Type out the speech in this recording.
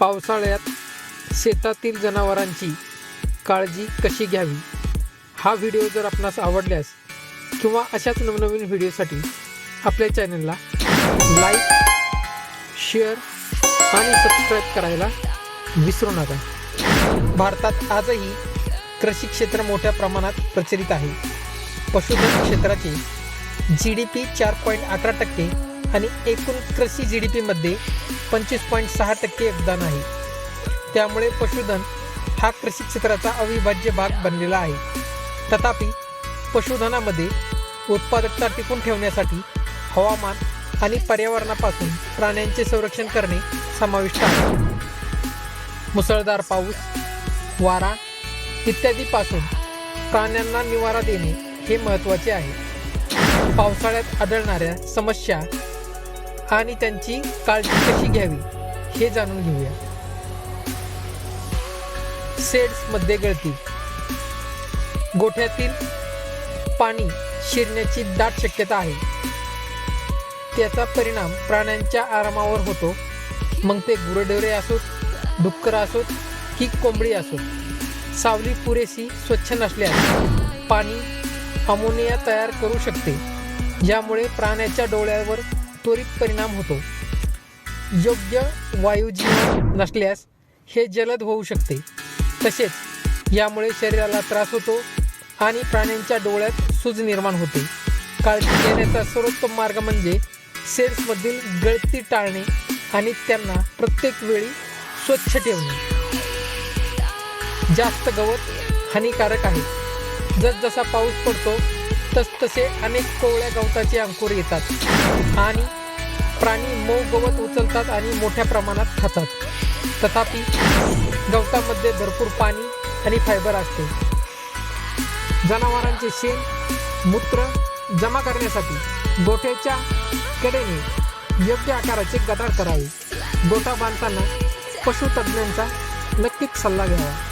पावसाळ्यात शेतातील जनावरांची काळजी कशी घ्यावी? हा व्हिडिओ जर आपणास आवडल्यास किंवा अशाच नवनवीन व्हिडिओसाठी आपल्या चॅनलला लाईक शेअर आणि सबस्क्राईब करायला विसरू नका. भारतात आजही कृषी क्षेत्र मोठ्या प्रमाणात प्रचलित आहे. पशुधन क्षेत्राचे जी डी पी चार पॉईंट अकरा टक्के आणि एकूण कृषी जी डी पीमध्ये पंचवीस पॉईंट सहा टक्के योगदान आहे. त्यामुळे पशुधन हा कृषी क्षेत्राचा अविभाज्य भाग बनलेला आहे. तथापि पशुधनामध्ये उत्पादकता टिकून ठेवण्यासाठी हवामान आणि पर्यावरणापासून प्राण्यांचे संरक्षण करणे समाविष्ट आहे. मुसळधार पाऊस वारा इत्यादीपासून प्राण्यांना निवारा देणे हे महत्त्वाचे आहे. पावसाळ्यात आढळणाऱ्या समस्या आणि त्यांची काळजी कशी घ्यावी हे जाणून घेऊया. सेड्समध्ये गळती. गोठ्यातील पाणी शिरण्याची दाट शक्यता आहे. त्याचा परिणाम प्राण्यांच्या आरामावर होतो. मग ते गुरढोरे असोत डुक्कर असोत की कोंबडी असोत. सावली पुरेशी स्वच्छ नसल्यास पाणी अमोनिया तयार करू शकते. ज्यामुळे प्राण्याच्या डोळ्यावर त्वरित परिणाम होतो. योग्य वायुजीवन नसल्यास हे जलद होऊ शकते. तसेच यामुळे शरीराला त्रास होतो आणि प्राण्यांच्या डोळ्यात सूज निर्माण होते. काळजी घेण्याचा सर्वोत्तम मार्ग म्हणजे सेल्समधील गळती टाळणे आणि त्यांना प्रत्येक वेळी स्वच्छ ठेवणे. जास्त गवत हानिकारक आहे. जसजसा पाऊस पडतो तसतसे अनेक कोवळ्या गवताचे अंकुर येतात. आणि प्राणी मऊ गवत उचलतात आणि मोठ्या प्रमाणात खातात. तथापि गवतामध्ये भरपूर पाणी आणि फायबर असते. जनावरांचे शेण मूत्र जमा करण्यासाठी गोठ्याच्या कडेने योग्य आकाराचे गटार करावे. गोठा बांधताना पशुतज्ञांचा नक्कीच सल्ला घ्यावा.